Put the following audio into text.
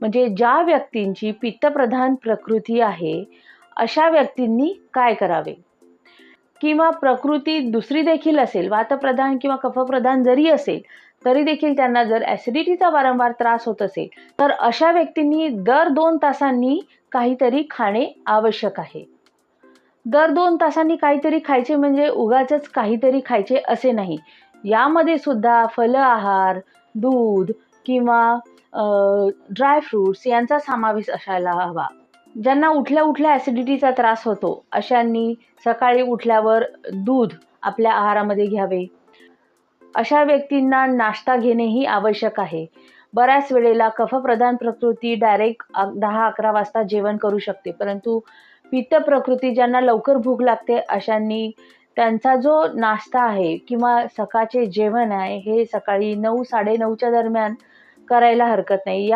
म्हणजे ज्या व्यक्तींची पित्तप्रधान प्रकृती आहे अशा व्यक्तींनी काय करावे? किंवा प्रकृती दुसरी देखील असेल वातप्रधान किंवा कफप्रधान जरी असेल तरी देखील त्यांना जर ॲसिडिटीचा वारंवार त्रास होत असेल तर अशा व्यक्तींनी दर दोन तासांनी काहीतरी खाणे आवश्यक आहे. दर दोन तासांनी काहीतरी खायचे म्हणजे उगाचच काहीतरी खायचे असे नाही. यामध्ये सुद्धा फल आहार दूध किंवा ड्रायफ्रूट्स यांचा समावेश असायला हवा. ज्यांना उठल्या उठल्या ॲसिडिटीचा त्रास होतो अशांनी सकाळी उठल्यावर दूध आपल्या आहारामध्ये घ्यावे. अशा व्यक्तींना नाश्ता घेणेही आवश्यक आहे. बऱ्याच वेळेला कफप्रधान प्रकृती डायरेक्ट दहा अकरा वाजता जेवण करू शकते परंतु पित्त प्रकृती ज्यांना लवकर भूक लागते अशांनी त्यांचा जो नाश्ता आहे किंवा सकाळचे जेवण आहे हे सकाळी नऊ साडेनऊच्या दरम्यान करायला हरकत नाही. या